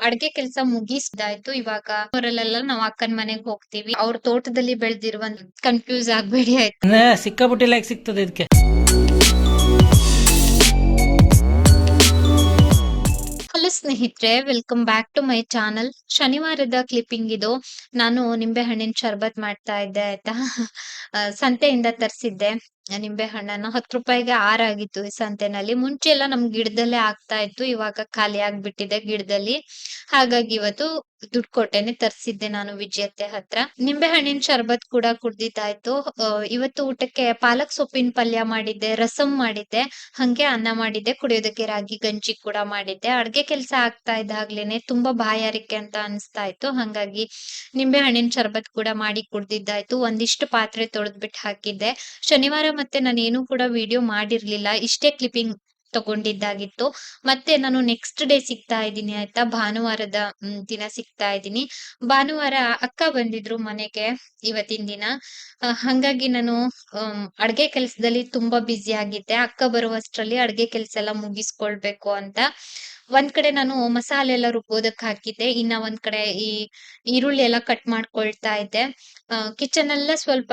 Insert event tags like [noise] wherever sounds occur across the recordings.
ಅಡ್ಗೆ ಕೆಲ್ಸ ಮುಗಿಸ್ದಾಯ್ತು. ಇವಾಗ ಅವರಲ್ಲೆಲ್ಲ ನಾವ್ ಅಕ್ಕನ್ ಮನೆಗ್ ಹೋಗ್ತೀವಿ. ಅವ್ರ ತೋಟದಲ್ಲಿ ಬೆಳ್ದಿರುವಂತ ಕನ್ಫ್ಯೂಸ್ ಆಗ್ಬೇಡಿ ಆಯ್ತು. ಸಿಕ್ಕಾಪಟ್ಟೆ ಲೈಕ್ ಸಿಗ್ತದೆ ಇದಕ್ಕೆ ಹಲೋ ಸ್ನೇಹಿತರೆ welcome back to my channel ಶನಿವಾರದ clipping ಇದು. ನಾನು ನಿಂಬೆ ಹಣ್ಣಿನ ಶರ್ಬತ್ ಮಾಡ್ತಾ ಇದ್ದೆ ಆಯ್ತಾ? [laughs] ಸಂತೆಯಿಂದ ತರಿಸಿದ್ದೆ. ನಿಂಬೆ ಹಣ್ಣನ್ನು ಹತ್ತು ರೂಪಾಯಿಗೆ ಆರಾಗಿತ್ತು ಈ ಸಂತೆನಲ್ಲಿ. ಮುಂಚೆ ಎಲ್ಲ ನಮ್ ಗಿಡದಲ್ಲೇ ಆಗ್ತಾ ಇತ್ತು, ಇವಾಗ ಖಾಲಿ ಆಗ್ಬಿಟ್ಟಿದೆ ಗಿಡದಲ್ಲಿ. ಹಾಗಾಗಿ ಇವತ್ತು ದುಡ್ಡು ಕೊಟ್ಟೆನೆ ತರ್ಸಿದ್ದೆ ನಾನು ವಿಜಯತೆ ಹತ್ರ. ನಿಂಬೆ ಹಣ್ಣಿನ ಶರ್ಬತ್ ಕೂಡ ಕುಡ್ದಿದ್ದಾಯ್ತು. ಇವತ್ತು ಊಟಕ್ಕೆ ಪಾಲಕ್ ಸೊಪ್ಪಿನ ಪಲ್ಯ ಮಾಡಿದ್ದೆ, ರಸಂ ಮಾಡಿದ್ದೆ, ಹಂಗೆ ಅನ್ನ ಮಾಡಿದ್ದೆ, ಕುಡಿಯೋದಕ್ಕೆ ರಾಗಿ ಗಂಜಿ ಕೂಡ ಮಾಡಿದ್ದೆ. ಅಡ್ಗೆ ಕೆಲ್ಸ ಆಗ್ತಾ ಇದ್ದಾಗ್ಲೇನೆ ತುಂಬಾ ಬಾಯಾರಿಕೆ ಅಂತ ಅನ್ಸ್ತಾ ಇತ್ತು. ಹಂಗಾಗಿ ನಿಂಬೆ ಹಣ್ಣಿನ ಶರ್ಬತ್ ಕೂಡ ಮಾಡಿ ಕುಡ್ದಿದ್ದಾಯ್ತು. ಒಂದಿಷ್ಟು ಪಾತ್ರೆ ತೊಳೆದ್ಬಿಟ್ಟು ಹಾಕಿದ್ದೆ. ಶನಿವಾರ ಮತ್ತೆ ನಾನು ಏನು ಕೂಡ ವಿಡಿಯೋ ಮಾಡಿರ್ಲಿಲ್ಲ. ಇಷ್ಟೇ ಕ್ಲಿಪ್ಪಿಂಗ್ ತಗೊಂಡಿದ್ದಾಗಿತ್ತು. ಮತ್ತೆ ನಾನು ನೆಕ್ಸ್ಟ್ ಡೇ ಸಿಗ್ತಾ ಇದ್ದೀನಿ ಆಯ್ತಾ? ಭಾನುವಾರದ ದಿನ ಸಿಗ್ತಾ ಇದ್ದೀನಿ. ಭಾನುವಾರ ಅಕ್ಕ ಬಂದಿದ್ರು ಮನೆಗೆ ಇವತ್ತಿನ ದಿನ. ಹಂಗಾಗಿ ನಾನು ಅಡ್ಗೆ ಕೆಲ್ಸದಲ್ಲಿ ತುಂಬಾ ಬ್ಯುಸಿ ಆಗಿದ್ದೆ. ಅಕ್ಕ ಬರುವಷ್ಟ್ರಲ್ಲಿ ಅಡ್ಗೆ ಕೆಲ್ಸ ಎಲ್ಲ ಮುಗಿಸ್ಕೊಳ್ಬೇಕು ಅಂತ. ಒಂದ್ ಕಡೆ ನಾನು ಮಸಾಲೆ ಎಲ್ಲ ರುಬ್ಬೋದಕ್ ಹಾಕಿದ್ದೆ, ಇನ್ನ ಒಂದ್ ಕಡೆ ಈ ಈರುಳ್ಳಿ ಎಲ್ಲ ಕಟ್ ಮಾಡ್ಕೊಳ್ತಾ ಇದ್ದೆ. ಕಿಚನ್ ಎಲ್ಲ ಸ್ವಲ್ಪ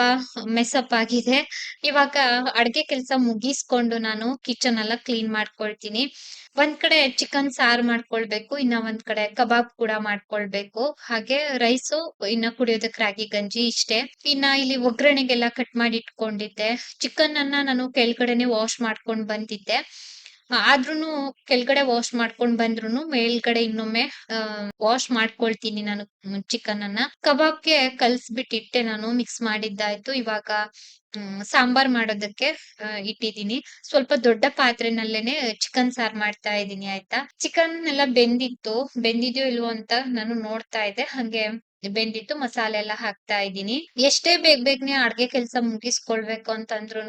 ಮೆಸಪ್ ಆಗಿದೆ. ಇವಾಗ ಅಡ್ಗೆ ಕೆಲ್ಸ ಮುಗಿಸ್ಕೊಂಡು ನಾನು ಕಿಚನ್ ಎಲ್ಲ ಕ್ಲೀನ್ ಮಾಡ್ಕೊಳ್ತೀನಿ. ಒಂದ್ ಕಡೆ ಚಿಕನ್ ಸಾರ್ ಮಾಡ್ಕೊಳ್ಬೇಕು, ಇನ್ನ ಒಂದ್ ಕಡೆ ಕಬಾಬ್ ಕೂಡ ಮಾಡ್ಕೊಳ್ಬೇಕು. ಹಾಗೆ ರೈಸು ಇನ್ನ ಕುಡಿಯೋದಕ್ ರಾಗಿ, ಗಂಜಿ ಇಷ್ಟೇ. ಇನ್ನ ಇಲ್ಲಿ ಒಗ್ಗರಣೆಗೆಲ್ಲ ಕಟ್ ಮಾಡಿ ಇಟ್ಕೊಂಡಿದ್ದೆ ಚಿಕನ್ ಅನ್ನ ನಾನು ಕೆಳಗಡೆನೆ ವಾಶ್ ಮಾಡ್ಕೊಂಡ್ ಬಂದಿದ್ದೆ. ಆದ್ರೂನು ಕೆಳಗಡೆ ವಾಶ್ ಮಾಡ್ಕೊಂಡ್ ಬಂದ್ರುನು ಮೇಲ್ಗಡೆ ಇನ್ನೊಮ್ಮೆ ವಾಶ್ ಮಾಡ್ಕೊಳ್ತೀನಿ ನಾನು ಚಿಕನ್ ಅನ್ನ ಕಬಾಬ್ಗೆ ಕಲ್ಸ್ಬಿಟ್ಟಿಟ್ಟೆ ನಾನು ಮಿಕ್ಸ್ ಮಾಡಿದ್ದಾಯ್ತು. ಇವಾಗ ಸಾಂಬಾರ್ ಮಾಡೋದಕ್ಕೆ ಇಟ್ಟಿದ್ದೀನಿ. ಸ್ವಲ್ಪ ದೊಡ್ಡ ಪಾತ್ರೆನಲ್ಲೇನೆ ಚಿಕನ್ ಸಾರ್ ಮಾಡ್ತಾ ಇದ್ದೀನಿ, ಆಯ್ತಾ? ಚಿಕನ್ ಎಲ್ಲ ಬೆಂದಿತ್ತು. ಬೆಂದಿದ್ಯೋ ಇಲ್ವೋ ಅಂತ ನಾನು ನೋಡ್ತಾ ಇದ್ದೆ. ಹಂಗೆ ಬೆಂದಿತ್ತು ಮಸಾಲೆ ಎಲ್ಲ ಹಾಕ್ತಾ ಇದ್ದೀನಿ. ಎಷ್ಟೇ ಬೇಗ ಬೇಗನೆ ಅಡ್ಗೆ ಕೆಲಸ ಮುಗಿಸ್ಕೊಳ್ಬೇಕು ಅಂತಂದ್ರು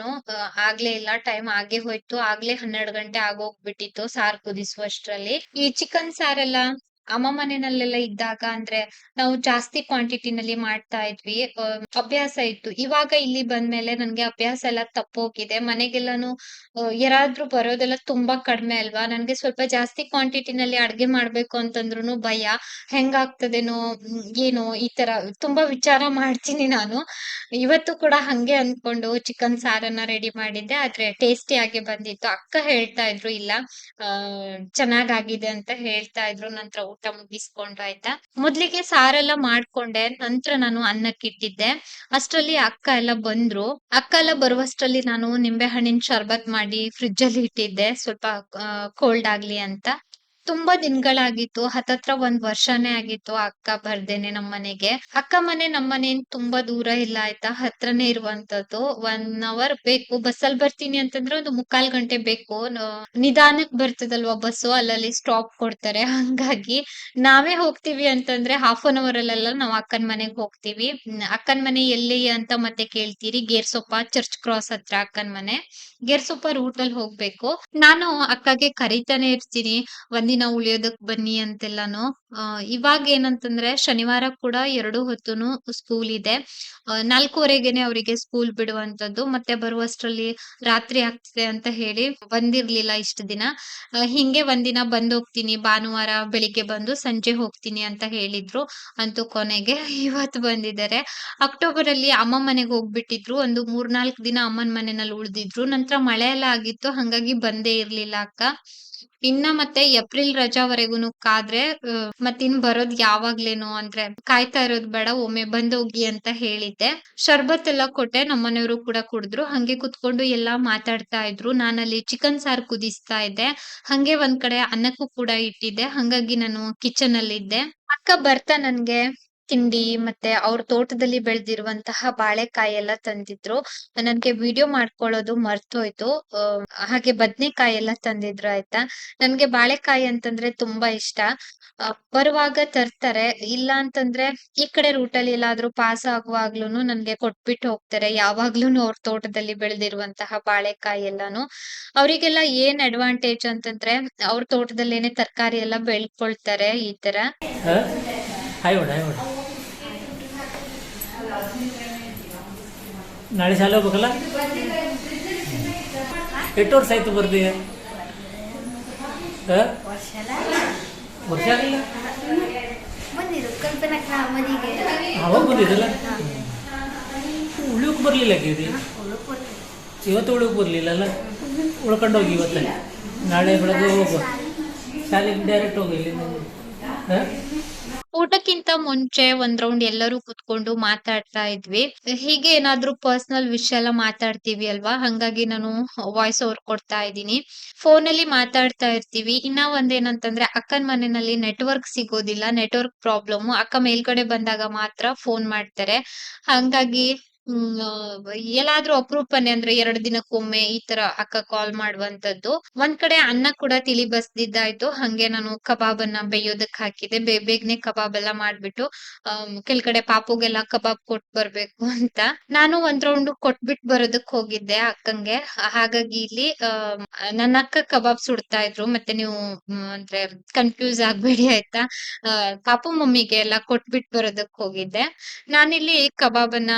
ಆಗ್ಲೇ ಇಲ್ಲ, ಟೈಮ್ ಆಗೇ ಹೋಯ್ತು. ಆಗ್ಲೇ ಹನ್ನೆರಡು ಗಂಟೆ ಆಗೋಗ್ಬಿಟ್ಟಿತ್ತು ಸಾರ್ ಕುದಿಸುವಷ್ಟ್ರಲ್ಲಿ. ಈ ಚಿಕನ್ ಸಾರೆಲ್ಲ ಅಮ್ಮ ಮನೆಯಲ್ಲೆಲ್ಲ ಇದ್ದಾಗ ಅಂದ್ರೆ ನಾವು ಜಾಸ್ತಿ ಕ್ವಾಂಟಿಟಿನಲ್ಲಿ ಮಾಡ್ತಾ ಇದ್ವಿ ಅಭ್ಯಾಸ ಇತ್ತು. ಇವಾಗ ಇಲ್ಲಿ ಬಂದ್ಮೇಲೆ ನನ್ಗೆ ಅಭ್ಯಾಸ ಎಲ್ಲ ತಪ್ಪೋಗಿದೆ. ಮನೆಗೆಲ್ಲಾನು ಯಾರಾದ್ರೂ ಬರೋದೆಲ್ಲ ತುಂಬಾ ಕಡಿಮೆ ಅಲ್ವಾ? ನನ್ಗೆ ಸ್ವಲ್ಪ ಜಾಸ್ತಿ ಕ್ವಾಂಟಿಟಿನಲ್ಲಿ ಅಡ್ಗೆ ಮಾಡ್ಬೇಕು ಅಂತಂದ್ರು ಭಯ. ಹೆಂಗಾಗ್ತದೇನೋ, ಏನೋ ಈ ತರ ತುಂಬಾ ವಿಚಾರ ಮಾಡ್ತೀನಿ ನಾನು. ಇವತ್ತು ಕೂಡ ಹಂಗೆ ಅನ್ಕೊಂಡು ಚಿಕನ್ ಸಾರನ್ನ ರೆಡಿ ಮಾಡಿದ್ದೆ. ಆದ್ರೆ ಟೇಸ್ಟಿ ಆಗಿ ಬಂದಿತ್ತು. ಅಕ್ಕ ಹೇಳ್ತಾ ಇದ್ರು, ಇಲ್ಲ, ಆ, ಚೆನ್ನಾಗಾಗಿದೆ ಅಂತ ಹೇಳ್ತಾ ಇದ್ರು. ನಂತರ ಊಟ ಮುಗಿಸ್ಕೊಂಡು ಆಯ್ತಾ? ಮೊದ್ಲಿಗೆ ಸಾರೆಲ್ಲ ಮಾಡ್ಕೊಂಡೆ, ನಂತರ ನಾನು ಅನ್ನಕ್ಕಿಟ್ಟಿದ್ದೆ ಅಷ್ಟರಲ್ಲಿ ಅಕ್ಕ ಎಲ್ಲ ಬಂದ್ರು. ಅಕ್ಕ ಎಲ್ಲ ಬರುವಷ್ಟರಲ್ಲಿ ನಾನು ನಿಂಬೆ ಹಣ್ಣಿನ ಶರ್ಬತ್ ಮಾಡಿ ಫ್ರಿಡ್ಜ್ ಅಲ್ಲಿ ಇಟ್ಟಿದ್ದೆ. ಸ್ವಲ್ಪ ಕೋಲ್ಡ್ ಆಗ್ಲಿ ಅಂತ. ತುಂಬಾ ದಿನಗಳಾಗಿತ್ತು. ಹತ್ತತ್ರ ಒಂದ್ ವರ್ಷನೇ ಆಗಿತ್ತು ಅಕ್ಕ ಬರ್ದೇನೆ ನಮ್ ಮನೆಗೆ. ಅಕ್ಕ ಮನೆ ನಮ್ ಮನೆ ತುಂಬಾ ದೂರ ಇಲ್ಲ ಆಯ್ತಾ? ಹತ್ರನೇ ಇರುವಂತದ್ದು. ಒನ್ ಅವರ್ ಬೇಕು. ಬಸ್ಸಲ್ಲಿ ಬರ್ತೀನಿ ಅಂತಂದ್ರೆ ಒಂದು ಮುಕ್ಕಾಲ್ ಗಂಟೆ ಬೇಕು. ನಿಧಾನಕ್ ಬರ್ತದಲ್ವಾ ಬಸ್ಸು? ಅಲ್ಲಲ್ಲಿ ಸ್ಟಾಪ್ ಕೊಡ್ತಾರೆ. [laughs] ಹಂಗಾಗಿ ನಾವೇ ಹೋಗ್ತೀವಿ ಅಂತಂದ್ರೆ ಹಾಫ್ ಅನ್ ಅವರ್ ಅಲ್ಲೆಲ್ಲ ನಾವ್ ಅಕ್ಕನ ಮನೆಗ್ ಹೋಗ್ತೀವಿ. ಅಕ್ಕನ ಅಕ್ಕನ್ ಮನೆ ಎಲ್ಲಿ ಅಂತ ಮತ್ತೆ ಕೇಳ್ತೀರಿ. ಗೇರ್ಸೊಪ್ಪ ಚರ್ಚ್ ಕ್ರಾಸ್ ಹತ್ರ ಅಕ್ಕನ ಮನೆ. ಗೇರ್ಸೊಪ್ಪ ರೂಟ್ ಅಲ್ಲಿ ಹೋಗ್ಬೇಕು. ನಾನು ಅಕ್ಕಗೆ ಕರಿತಾನೆ ಇರ್ತೀನಿ. ಒಂದಿನ ಉಳಿಯೋದಕ್ ಬನ್ನಿ ಅಂತೆಲ್ಲಾನು ಇವಾಗ ಏನಂತಂದ್ರೆ ಶನಿವಾರ ಕೂಡ ಎರಡು ಹೊತ್ತುನು ಸ್ಕೂಲ್ ಇದೆ. ನಾಲ್ಕೂವರೆಗೆನೆ ಅವರಿಗೆ ಸ್ಕೂಲ್ ಬಿಡುವಂತದ್ದು, ಮತ್ತೆ ಬರುವಷ್ಟ್ರಲ್ಲಿ ರಾತ್ರಿ ಆಗ್ತಿದೆ ಅಂತ ಹೇಳಿ ಬಂದಿರ್ಲಿಲ್ಲ ಇಷ್ಟು ದಿನ. ಹಿಂಗೆ ಒಂದಿನ ಬಂದ್ ಹೋಗ್ತೀನಿ ಭಾನುವಾರ ಬೆಳಿಗ್ಗೆ ಬಂದು ಸಂಜೆ ಹೋಗ್ತೀನಿ ಅಂತ ಹೇಳಿದ್ರು. ಅಂತೂ ಕೊನೆಗೆ ಇವತ್ತು ಬಂದಿದ್ದಾರೆ. ಅಕ್ಟೋಬರ್ ಅಲ್ಲಿ ಅಮ್ಮ ಮನೆಗೆ ಹೋಗ್ಬಿಟ್ಟಿದ್ರು. ಒಂದು ಮೂರ್ನಾಲ್ಕು ದಿನ ಅಮ್ಮನ ಮನೆಯಲ್ಲಿ ಉಳ್ದಿದ್ರು. ನಂತರ ಮಳೆ ಎಲ್ಲ ಆಗಿತ್ತು, ಹಂಗಾಗಿ ಬಂದೇ ಇರ್ಲಿಲ್ಲ ಅಕ್ಕ. ಇನ್ನ ಮತ್ತೆ ಏಪ್ರಿಲ್ ರಜಾವರೆಗೂನು ಕಾದ್ರೆ ಮತ್ತಿನ್ ಬರೋದ್ ಯಾವಾಗ್ಲೇನೋ ಅಂದ್ರೆ ಕಾಯ್ತಾ ಇರೋದ್ ಬೇಡ, ಒಮ್ಮೆ ಬಂದೋಗಿ ಅಂತ ಹೇಳಿದ್ದೆ. ಶರ್ಬತ್ ಎಲ್ಲ ಕೊಟ್ಟೆ, ನಮ್ಮನೆಯವರು ಕೂಡ ಕುಡಿದ್ರು. ಹಂಗೆ ಕುತ್ಕೊಂಡು ಎಲ್ಲಾ ಮಾತಾಡ್ತಾ ಇದ್ರು. ನಾನಲ್ಲಿ ಚಿಕನ್ ಸಾರ್ ಕುದಿಸ್ತಾ ಇದ್ದೆ. ಹಂಗೆ ಒಂದ್ ಕಡೆ ಅನ್ನಕ್ಕೂ ಕೂಡ ಇಟ್ಟಿದ್ದೆ. ಹಂಗಾಗಿ ನಾನು ಕಿಚನ್ ಅಲ್ಲಿ ಇದ್ದೆ ಅಕ್ಕ ಬರ್ತಾ ನನ್ಗೆ ತಿಂಡಿ ಮತ್ತೆ ಅವ್ರ ತೋಟದಲ್ಲಿ ಬೆಳೆದಿರುವಂತಹ ಬಾಳೆಕಾಯಿ ಎಲ್ಲ ತಂದಿದ್ರು. ನನ್ಗೆ ವಿಡಿಯೋ ಮಾಡ್ಕೊಳ್ಳೋದು ಮರ್ತೋಯ್ತು. ಹಾಗೆ ಬದ್ನೆಕಾಯಿ ಎಲ್ಲ ತಂದಿದ್ರು ಆಯ್ತಾ? ನನ್ಗೆ ಬಾಳೆಕಾಯಿ ಅಂತಂದ್ರೆ ತುಂಬಾ ಇಷ್ಟ. ಬರುವಾಗ ತರ್ತಾರೆ. ಇಲ್ಲ ಅಂತಂದ್ರೆ ಈ ಕಡೆ ರೂಟಲ್ಲಿ ಎಲ್ಲಾದ್ರೂ ಪಾಸ್ ಆಗುವಾಗ್ಲೂನು ನನ್ಗೆ ಕೊಟ್ಬಿಟ್ಟು ಹೋಗ್ತಾರೆ. ಯಾವಾಗ್ಲೂನು ಅವ್ರ ತೋಟದಲ್ಲಿ ಬೆಳೆದಿರುವಂತಹ ಬಾಳೆಕಾಯಿ ಎಲ್ಲಾನು ಅವರಿಗೆಲ್ಲ ಏನ್ ಅಡ್ವಾಂಟೇಜ್ ಅಂತಂದ್ರೆ ಅವ್ರ ತೋಟದಲ್ಲೇನೆ ತರಕಾರಿ ಎಲ್ಲ ಬೆಳ್ಕೊಳ್ತಾರೆ ಈ ತರ ಹಾಯ್ ಮಾಡು ಹಾಯ್ ಮಾಡು ನಾಳೆ ಶಾಲೆ ಹೋಗ್ಬೇಕಲ್ಲ? ಎಷ್ಟು ವರ್ಷ ಆಯ್ತು ಬರ್ದಿ? ವರ್ಷ ಆಗಿಲ್ಲ. ಅವಾಗ ಬಂದಿದ್ದಲ್ಲ? ಉಳಿಯೋಕೆ ಬರಲಿಲ್ಲ ಇದು. ಇವತ್ತು ಉಳಿಯೋಕೆ ಬರಲಿಲ್ಲ ಅಲ್ಲ? ಉಳ್ಕೊಂಡು ಹೋಗಿ ಇವತ್ತೇ. ನಾಳೆ ಬೆಳಗ್ಗೆ ಹೋಗು ಶಾಲೆಗೆ ಡೈರೆಕ್ಟ್ ಹೋಗಿ ಇಲ್ಲಿಂದ. ಹಾಂ? ಊಟಕ್ಕಿಂತ ಮುಂಚೆ ಒಂದ್ ರೌಂಡ್ ಎಲ್ಲರೂ ಕುತ್ಕೊಂಡು ಮಾತಾಡ್ತಾ ಇದ್ವಿ. ಹೀಗೆ ಏನಾದ್ರೂ ಪರ್ಸನಲ್ ವಿಷಯ ಎಲ್ಲ ಮಾತಾಡ್ತೀವಿ ಅಲ್ವಾ? ಹಂಗಾಗಿ ನಾನು ವಾಯ್ಸ್ ಓವರ್ ಕೊಡ್ತಾ ಇದ್ದೀನಿ. ಫೋನ್ ಅಲ್ಲಿ ಮಾತಾಡ್ತಾ ಇರ್ತೀವಿ. ಇನ್ನ ಒಂದೇನಂತಂದ್ರೆ ಅಕ್ಕನ ಮನೆಯಲ್ಲಿ ನೆಟ್ವರ್ಕ್ ಸಿಗೋದಿಲ್ಲ ನೆಟ್ವರ್ಕ್ ಪ್ರಾಬ್ಲಮ್ ಅಕ್ಕ ಮೇಲ್ಗಡೆ ಬಂದಾಗ ಮಾತ್ರ ಫೋನ್ ಮಾಡ್ತಾರೆ. ಹಂಗಾಗಿ ಹ್ಮ್ ಎಲ್ಲಾದ್ರೂ ಅಪರೂಪನೆ ಅಂದ್ರೆ ಎರಡ್ ದಿನಕ್ಕೊಮ್ಮೆ ಈ ತರ ಅಕ್ಕ ಕಾಲ್ ಮಾಡುವಂತದ್ದು. ಒಂದ್ ಕಡೆ ಅನ್ನ ಕೂಡ ತಿಳಿ ಬಸ್ದಿದ್ದಾಯ್ತು. ಹಂಗೆ ನಾನು ಕಬಾಬ್ ಅನ್ನ ಬೇಯೋದಕ್ ಹಾಕಿದೆ. ಬೇಗನೆ ಕಬಾಬ್ ಎಲ್ಲ ಮಾಡ್ಬಿಟ್ಟು ಕೆಲ್ ಕಡೆ ಪಾಪುಗೆಲ್ಲ ಕಬಾಬ್ ಕೊಟ್ ಬರ್ಬೇಕು ಅಂತ. ನಾನು ಒಂದ್ ರೌಂಡ್ ಕೊಟ್ಬಿಟ್ ಬರೋದಕ್ ಹೋಗಿದ್ದೆ ಅಕ್ಕಂಗೆ. ಹಾಗಾಗಿ ಇಲ್ಲಿ ನನ್ನ ಅಕ್ಕ ಕಬಾಬ್ ಸುಡ್ತಾ ಇದ್ರು. ಮತ್ತೆ ನೀವು ಅಂದ್ರೆ ಕನ್ಫ್ಯೂಸ್ ಆಗ್ಬೇಡಿ ಆಯ್ತಾ? ಪಾಪು ಮಮ್ಮಿಗೆ ಎಲ್ಲ ಕೊಟ್ಬಿಟ್ ಬರೋದಕ್ ಹೋಗಿದ್ದೆ. ನಾನಿಲ್ಲಿ ಕಬಾಬನ್ನ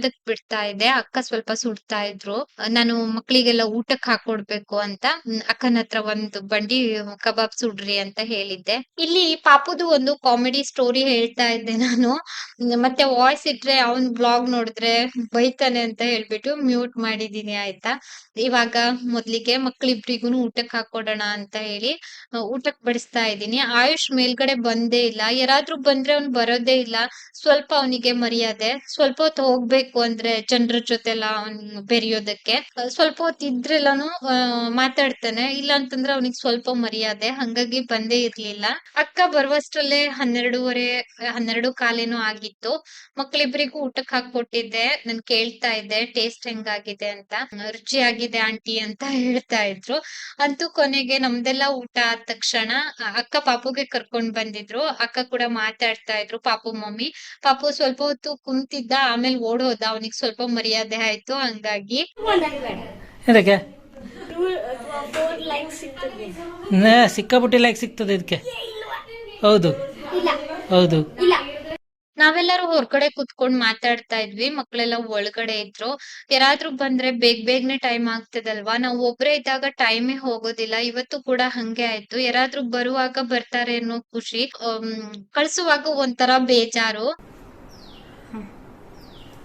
ಬೇಯೋದಕ್ ಬಿಡ್ತಾ ಇದ್ದೆ, ಅಕ್ಕ ಸ್ವಲ್ಪ ಸುಡ್ತಾ ಇದ್ರು. ನಾನು ಮಕ್ಳಿಗೆಲ್ಲ ಊಟಕ್ ಹಾಕೊಡ್ಬೇಕು ಅಂತ ಅಕ್ಕನ ಹತ್ರ ಒಂದು ಬಂಡಿ ಕಬಾಬ್ ಸುಡ್ರಿ ಅಂತ ಹೇಳಿದ್ದೆ. ಇಲ್ಲಿ ಪಾಪುದು ಒಂದು ಕಾಮಿಡಿ ಸ್ಟೋರಿ ಹೇಳ್ತಾ ಇದ್ದೆ ನಾನು. ಮತ್ತೆ ವಾಯ್ಸ್ ಇಟ್ರೆ ಅವನ್ ಬ್ಲಾಗ್ ನೋಡಿದ್ರೆ ಬೈತಾನೆ ಅಂತ ಹೇಳ್ಬಿಟ್ಟು ಮ್ಯೂಟ್ ಮಾಡಿದೀನಿ ಆಯ್ತಾ? ಇವಾಗ ಮೊದ್ಲಿಗೆ ಮಕ್ಳಿಬ್ರಿಗೂನು ಊಟಕ್ ಹಾಕೊಡೋಣ ಅಂತ ಹೇಳಿ ಊಟಕ್ ಬಡಿಸ್ತಾ ಇದ್ದೀನಿ. ಆಯುಷ್ ಮೇಲ್ಗಡೆ ಬಂದೇ ಇಲ್ಲ. ಯಾರಾದ್ರೂ ಬಂದ್ರೆ ಅವ್ನ್ ಬರೋದೇ ಇಲ್ಲ. ಸ್ವಲ್ಪ ಅವನಿಗೆ ಮರ್ಯಾದೆ. ಸ್ವಲ್ಪ ಹೊತ್ತು ಹೋಗ್ಬೇಕು ಅಂದ್ರೆ ಜನರ ಜೊತೆಲ್ಲ ಅವ್ನ್ ಬೆರೆಯೋದಕ್ಕೆ. ಸ್ವಲ್ಪ ಹೊತ್ತು ಇದ್ರೆಲ್ಲಾನು ಮಾತಾಡ್ತಾನೆ. ಇಲ್ಲ ಅಂತಂದ್ರೆ ಅವನಿಗೆ ಸ್ವಲ್ಪ ಮರ್ಯಾದೆ. ಹಂಗಾಗಿ ಬಂದೇ ಇರ್ಲಿಲ್ಲ. ಅಕ್ಕ ಬರುವಷ್ಟ್ರಲ್ಲೇ ಹನ್ನೆರಡೂವರೆ, ಹನ್ನೆರಡು ಕಾಲೇನೂ ಆಗಿತ್ತು. ಮಕ್ಳಿಬ್ರಿಗೂ ಊಟಕ್ ಹಾಕೊಟ್ಟಿದ್ದೆ ನಾನ್ ಕೇಳ್ತಾ ಇದ್ದೆ, ಟೇಸ್ಟ್ ಹೆಂಗಾಗಿದೆ ಅಂತ? ರುಚಿಯಾಗಿದೆ ಆಂಟಿ ಅಂತ ಹೇಳ್ತಾ ಇದ್ರು. ಅಂತೂ ಕೊನೆಗೆ ನಮ್ದೆಲ್ಲ ಊಟ ಆದ ತಕ್ಷಣ, ಅಕ್ಕ ಪಾಪುಗೆ ಕರ್ಕೊಂಡ್ ಬಂದಿದ್ರು. ಅಕ್ಕ ಕೂಡ ಮಾತಾಡ್ತಾ ಇದ್ರು, ಪಾಪು, ಮಮ್ಮಿ. ಪಾಪು ಸ್ವಲ್ಪ ಹೊತ್ತು ಕುಂತಿದ್ದ, ಆಮೇಲೆ ಓಡೋದ ಅವನಿಗೆ ಸ್ವಲ್ಪ ಮರ್ಯಾದೆ ಆಯ್ತು ಹಂಗಾಗಿ. ಸಿಕ್ಕಾಪಟ್ಟೆ ಲೈಕ್ ಸಿಗ್ತದೆ ಇದಕ್ಕೆ. ಹೌದು. ಹೌದು. ನಾವೆಲ್ಲರೂ ಹೊರಗಡೆ ಕುತ್ಕೊಂಡ್ ಮಾತಾಡ್ತಾ ಇದ್ವಿ ಮಕ್ಳೆಲ್ಲ ಒಳಗಡೆ ಇದ್ರು. ಯಾರಾದ್ರೂ ಬಂದ್ರೆ ಬೇಗ ಬೇಗನೆ ಟೈಮ್ ಆಗ್ತದಲ್ವಾ? ನಾವು ಒಬ್ರೇ ಇದ್ದಾಗ ಟೈಮೇ ಹೋಗೋದಿಲ್ಲ ಇವತ್ತು ಕೂಡ ಹಂಗೆ ಆಯ್ತು. ಯಾರಾದ್ರೂ ಬರುವಾಗ ಬರ್ತಾರೆ ಅನ್ನೋ ಖುಷಿ ಕಳ್ಸುವಾಗ ಒಂಥರ ಬೇಜಾರು.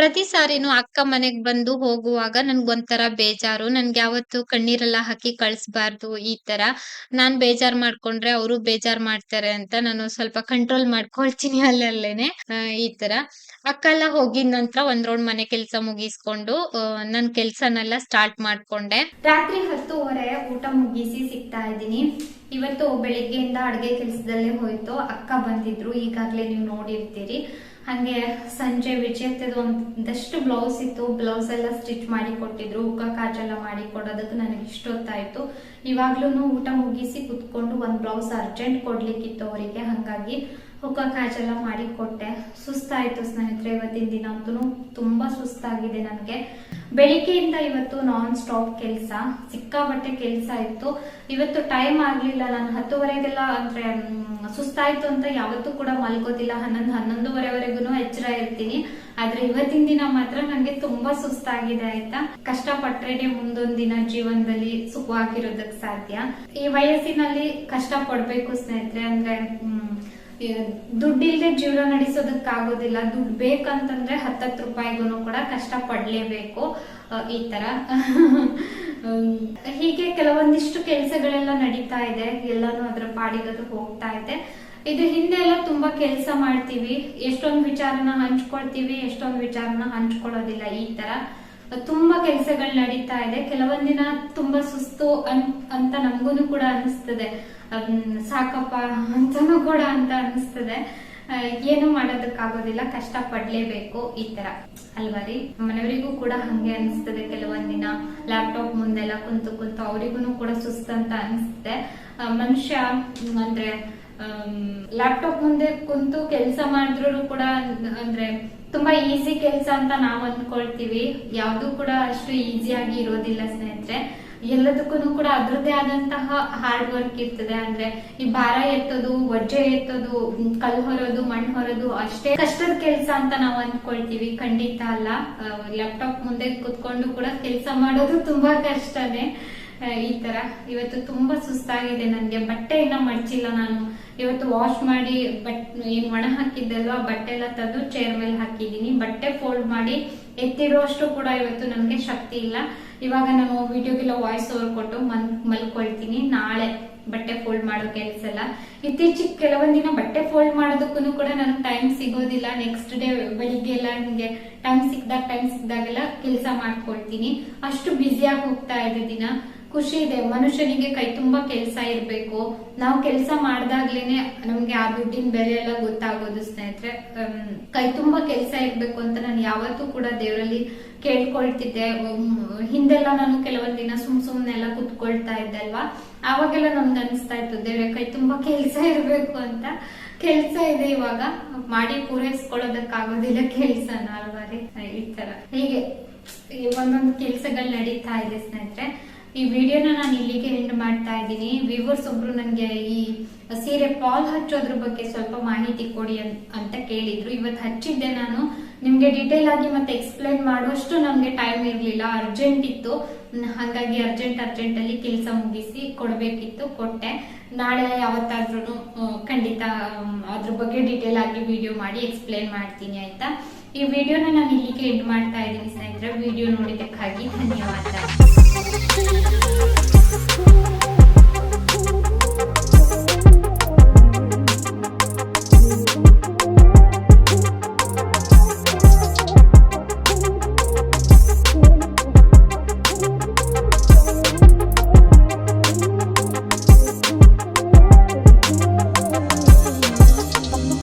ಪ್ರತಿ ಸಾರಿನು ಅಕ್ಕ ಮನೆಗ್ ಬಂದು ಹೋಗುವಾಗ ನನ್ಗೊಂಥರ ಬೇಜಾರು ನನ್ಗೆ ಯಾವತ್ತು ಕಣ್ಣೀರೆಲ್ಲ ಹಾಕಿ ಕಳಿಸ್ಬಾರ್ದು ಈ ತರ ನಾನ್ ಬೇಜಾರ್ ಮಾಡ್ಕೊಂಡ್ರೆ ಅವರು ಬೇಜಾರ್ ಮಾಡ್ತಾರೆ ಅಂತ ನಾನು ಸ್ವಲ್ಪ ಕಂಟ್ರೋಲ್ ಮಾಡ್ಕೊಳ್ತೀನಿ [laughs] ಅಲ್ಲಲ್ಲೇನೆ ಈ ತರ ಅಕ್ಕ ಎಲ್ಲ ಹೋಗಿದ ನಂತರ ಒಂದ್ ರೌಂಡ್ ಮನೆ ಕೆಲ್ಸ ಮುಗಿಸ್ಕೊಂಡು ನನ್ ಕೆಲ್ಸನೆಲ್ಲ ಸ್ಟಾರ್ಟ್ ಮಾಡ್ಕೊಂಡೆ. ರಾತ್ರಿ ಹತ್ತುವರೆ ಊಟ ಮುಗಿಸಿ ಸಿಗ್ತಾ ಇದ್ದೀನಿ. ಇವತ್ತು ಬೆಳಿಗ್ಗೆಯಿಂದ ಅಡುಗೆ ಕೆಲಸದಲ್ಲೇ ಹೋಯ್ತು. ಅಕ್ಕ ಬಂದಿದ್ರು. ಈಗಾಗ್ಲೇ ನೀವು ನೋಡಿರ್ತೀರಿ. ಹಂಗೆ ಸಂಜೆ ವಿಜಯತ್ತದು ಒಂದಷ್ಟು ಬ್ಲೌಸ್ ಇತ್ತು. ಬ್ಲೌಸ್ ಎಲ್ಲ ಸ್ಟಿಚ್ ಮಾಡಿ ಕೊಟ್ಟಿದ್ರು. ಉಕ್ಕ ಕಾಜೆಲ್ಲ ಮಾಡಿ ಕೊಡೋದಕ್ಕೆ ನನಗೆ ಇಷ್ಟೊತ್ತಾಯ್ತು ಇವಾಗ್ಲೂ ಊಟ ಮುಗಿಸಿ ಕುತ್ಕೊಂಡು ಒಂದ್ ಬ್ಲೌಸ್ ಅರ್ಜೆಂಟ್ ಕೊಡ್ಲಿಕ್ಕಿತ್ತು ಅವರಿಗೆ. ಹಂಗಾಗಿ ಹುಕ್ಕ ಕಾಜೆಲ್ಲ ಮಾಡಿ ಕೊಟ್ಟೆ. ಸುಸ್ತಾಯ್ತು ಸ್ನೇಹಿತರೆ, ಇವತ್ತಿನ ದಿನ ಅಂತೂ ತುಂಬ ಸುಸ್ತಾಗಿದೆ ನನಗೆ. ಬೆಳಿಗ್ಗೆಯಿಂದ ಇವತ್ತು ನಾನ್ ಸ್ಟಾಪ್ ಕೆಲಸ ಸಿಕ್ಕಾಬಟ್ಟೆ ಕೆಲಸ ಇತ್ತು. ಇವತ್ತು ಟೈಮ್ ಆಗ್ಲಿಲ್ಲ, ನಾನು ಹತ್ತುವರೆಗೆಲ್ಲ ಅಂದ್ರೆ ಸುಸ್ತಾಯ್ತು ಅಂತ ಯಾವತ್ತೂ ಕೂಡ ಮಲ್ಗೋದಿಲ್ಲ. ಹನ್ನೊಂದು ಹನ್ನೊಂದುವರೆವರೆಗೂ ಎಚ್ಚರ ಇರ್ತೀನಿ. ಆದ್ರೆ ಇವತ್ತಿನ ದಿನ ಮಾತ್ರ ನಂಗೆ ತುಂಬಾ ಸುಸ್ತಾಗಿದೆ, ಆಯ್ತಾ? ಕಷ್ಟಪಟ್ರೇನೆ ಮುಂದೊಂದ್ ದಿನ ಜೀವನದಲ್ಲಿ ಸುಖವಾಗಿರೋದಕ್ ಸಾಧ್ಯ. ಈ ವಯಸ್ಸಿನಲ್ಲಿ ಕಷ್ಟ ಪಡ್ಬೇಕು ಸ್ನೇಹಿತರೆ, ಅಂದ್ರೆ ದುಡ್ಡಿಲ್ದೆ ಜೀವನ ನಡೆಸೋದಕ್ಕಾಗೋದಿಲ್ಲ. ದುಡ್ಡು ಬೇಕಂತಂದ್ರೆ ಹತ್ತತ್ತು ರೂಪಾಯಿಗೂ ಕೂಡ ಕಷ್ಟ ಪಡ್ಲೇಬೇಕು ಈ ತರ. ಹೀಗೆ ಕೆಲವೊಂದಿಷ್ಟು ಕೆಲಸಗಳೆಲ್ಲ ನಡೀತಾ ಇದೆ. ಎಲ್ಲಾನು ಅದ್ರ ಪಾಡಿಗದು ಹೋಗ್ತಾ ಇದೆ. ಇದು ಹಿಂದೆ ಎಲ್ಲ ತುಂಬಾ ಕೆಲಸ ಮಾಡ್ತೀವಿ. ಎಷ್ಟೊಂದು ವಿಚಾರನ ಹಂಚ್ಕೊಳ್ತೀವಿ, ಎಷ್ಟೊಂದು ವಿಚಾರನ ಹಂಚ್ಕೊಳ್ಳೋದಿಲ್ಲ ಈ ತರ. ತುಂಬಾ ಕೆಲಸಗಳು ನಡೀತಾ ಇದೆ. ಕೆಲವೊಂದಿನ ತುಂಬಾ ಸುಸ್ತು ಅಂತ ನಮಗೂ ಕೂಡ ಅನಿಸ್ತದೆ. ಸಾಕಪ್ಪ ಅಂತಾನೂ ಕೂಡ ಅಂತ ಅನಿಸ್ತದೆ. ಏನು ಮಾಡೋದಕ್ಕಾಗೋದಿಲ್ಲ ಕಷ್ಟ ಪಡ್ಲೇಬೇಕು ಈ ತರ ಅಲ್ವಾ ರೀ? ಮನೆಯವರಿಗೂ ಕೂಡ ಹಂಗೆ ಅನಿಸ್ತದೆ ಕೆಲವೊಂದಿನ ಲ್ಯಾಪ್ಟಾಪ್ ಮುಂದೆಲ್ಲ ಕುಂತು ಕುಂತು ಅವರಿಗೂ ಕೂಡ ಸುಸ್ತಂತ ಅನಿಸ್ತದೆ ಆ, ಮನುಷ್ಯ ಅಂದ್ರೆ ಲ್ಯಾಪ್ಟಾಪ್ ಮುಂದೆ ಕುಂತು ಕೆಲಸ ಮಾಡಿದ್ರು ಕೂಡ ಅಂದ್ರೆ ತುಂಬಾ ಈಸಿ ಕೆಲಸ ಅಂತ ನಾವು ಅನ್ಕೊಳ್ತೀವಿ. ಯಾವ್ದು ಕೂಡ ಅಷ್ಟು ಈಸಿಯಾಗಿ ಇರೋದಿಲ್ಲ ಸ್ನೇಹಿತರೆ. ಎಲ್ಲದಕ್ಕೂ ಕೂಡ ಅದ್ರದ್ದೇ ಆದಂತಹ ಹಾರ್ಡ್ ವರ್ಕ್ ಇರ್ತದೆ. ಅಂದ್ರೆ ಈ ಭಾರ ಎತ್ತೋದು ವಜ್ಜೆ ಎತ್ತೋದು, ಕಲ್ ಕಲ್ಲು ಹೊರೋದು ಮಣ್ಣು ಹೊರೋದು ಅಷ್ಟೇ ಕಷ್ಟದ ಕೆಲಸ ಅಂತ ನಾವು ಅನ್ಕೊಳ್ತೀವಿ. ಖಂಡಿತ ಅಲ್ಲ. ಲ್ಯಾಪ್ಟಾಪ್ ಮುಂದೆ ಕುತ್ಕೊಂಡು ಕೂಡ ಕೆಲಸ ಮಾಡೋದು ತುಂಬಾ ಕಷ್ಟನೇ. ಈ ತರ. ಇವತ್ತು ತುಂಬಾ ಸುಸ್ತಾಗಿದೆ ನನ್ಗೆ. ಬಟ್ಟೆ ಇನ್ನ ಮಡ್ಚಿಲ್ಲ ನಾನು. ಇವತ್ತು ವಾಶ್ ಮಾಡಿ ಬಟ್, ಏನ್ ಒಣ ಹಾಕಿದ್ದಲ್ವಾ ಬಟ್ಟೆ ಎಲ್ಲ ತೆಗೆದು ಚೇರ್ ಮೇಲೆ ಹಾಕಿದ್ದೀನಿ. ಬಟ್ಟೆ ಫೋಲ್ಡ್ ಮಾಡಿ ಎತ್ತಿಡುವಷ್ಟು ಕೂಡ ಇವತ್ತು ನನ್ಗೆ ಶಕ್ತಿ ಇಲ್ಲ. ಇವಾಗ ನಾನು ವಿಡಿಯೋಗೆಲ್ಲ ವಾಯ್ಸ್ ಓವರ್ ಕೊಟ್ಟು ಮನ್, ಮಲ್ಕೊಳ್ತೀನಿ. ನಾಳೆ ಬಟ್ಟೆ ಫೋಲ್ಡ್ ಮಾಡೋ ಕೆಲಸ ಎಲ್ಲ. ಇತ್ತೀಚೆಗೆ ಕೆಲವೊಂದ್ ದಿನ ಬಟ್ಟೆ ಫೋಲ್ಡ್ ಮಾಡೋದಕ್ಕೂ ಕೂಡ ನನಗೆ ಟೈಮ್ ಸಿಗೋದಿಲ್ಲ. ನೆಕ್ಸ್ಟ್ ಡೇ ಬೆಳಿಗ್ಗೆ ಎಲ್ಲ ನನಗೆ ಟೈಮ್ ಸಿಕ್ದಾಗ ಟೈಮ್ ಸಿಕ್ಕಿದಾಗೆಲ್ಲ ಕೆಲಸ ಮಾಡ್ಕೊಳ್ತೀನಿ. ಅಷ್ಟು ಬ್ಯುಸಿಯಾಗಿ ಹೋಗ್ತಾ ಇದೆ ದಿನ. ಖುಷಿ ಇದೆ. ಮನುಷ್ಯನಿಗೆ ಕೈ ತುಂಬಾ ಕೆಲಸ ಇರ್ಬೇಕು. ನಾವು ಕೆಲಸ ಮಾಡ್ದಾಗ್ಲೇನೆ ನಮ್ಗೆ ಆ ದುಡ್ಡಿನ ಬೆಲೆ ಎಲ್ಲ ಗೊತ್ತಾಗೋದು ಸ್ನೇಹಿತರೆ. ಕೈ ತುಂಬಾ ಕೆಲಸ ಇರ್ಬೇಕು ಅಂತ ನಾನು ಯಾವತ್ತೂ ಕೂಡ ದೇವರಲ್ಲಿ ಕೇಳ್ಕೊಳ್ತಿದ್ದೆ. ಹಿಂದೆಲ್ಲ ನಾನು ಕೆಲವೊಂದ್ ದಿನ ಸುಮ್ ಸುಮ್ನೆ ಎಲ್ಲ ಕುತ್ಕೊಳ್ತಾ ಇದ್ದೆ ಅಲ್ವಾ? ಆವಾಗೆಲ್ಲ ನಮ್ಗೆ ಅನಿಸ್ತಾ ಇತ್ತು, ದೇವ್ರೆ, ಕೈ ತುಂಬಾ ಕೆಲಸ ಇರ್ಬೇಕು ಅಂತ. ಕೆಲ್ಸ ಇದೆ ಇವಾಗ. ಮಾಡಿ ಪೂರೈಸ್ಕೊಳ್ಳೋದಕ್ಕಾಗೋದಿಲ್ಲ ಕೆಲ್ಸ ನಾಲ್ವಾರಿ ಈ ತರ. ಹೀಗೆ ಒಂದೊಂದು ಕೆಲ್ಸಗಳು ನಡೀತಾ ಇದೆ ಸ್ನೇಹಿತರೆ. ಈ ವಿಡಿಯೋನ ನಾನು ಇಲ್ಲಿಗೆ ಎಂಡ್ ಮಾಡ್ತಾ ಇದ್ದೀನಿ. ವಿವರ್ಸ್ ಒಬ್ರು ನನಗೆ ಈ ಸೀರೆ ಪಾಲ್ ಹಚ್ಚೋದ್ರ ಬಗ್ಗೆ ಸ್ವಲ್ಪ ಮಾಹಿತಿ ಕೊಡಿ ಅಂತ ಕೇಳಿದ್ರು. ಇವತ್ತು ಹಚ್ಚಿದ್ದೆ ನಾನು. ನಿಮ್ಗೆ ಡೀಟೇಲ್ ಆಗಿ ಮತ್ತೆ ಎಕ್ಸ್ಪ್ಲೈನ್ ಮಾಡುವಷ್ಟು ನಮ್ಗೆ ಟೈಮ್ ಇರ್ಲಿಲ್ಲ. ಅರ್ಜೆಂಟ್ ಇತ್ತು. ಹಾಗಾಗಿ ಅರ್ಜೆಂಟ್ ಅರ್ಜೆಂಟ್ ಅಲ್ಲಿ ಕೆಲಸ ಮುಗಿಸಿ ಕೊಡ್ಬೇಕಿತ್ತು, ಕೊಟ್ಟೆ. ನಾಳೆ ಯಾವತ್ತಾದ್ರೂ ಖಂಡಿತ ಅದ್ರ ಬಗ್ಗೆ ಡೀಟೇಲ್ ಆಗಿ ವಿಡಿಯೋ ಮಾಡಿ ಎಕ್ಸ್ಪ್ಲೈನ್ ಮಾಡ್ತೀನಿ, ಆಯ್ತಾ? ಈ ವಿಡಿಯೋನ ನಾನು ಇಲ್ಲಿಗೆ ಎಂಡ್ ಮಾಡ್ತಾ ಇದ್ದೀನಿ, ಸ್ನೇಹಿತರೆ. ವಿಡಿಯೋ ನೋಡಿದ್ದಕ್ಕಾಗಿ ಧನ್ಯವಾದ.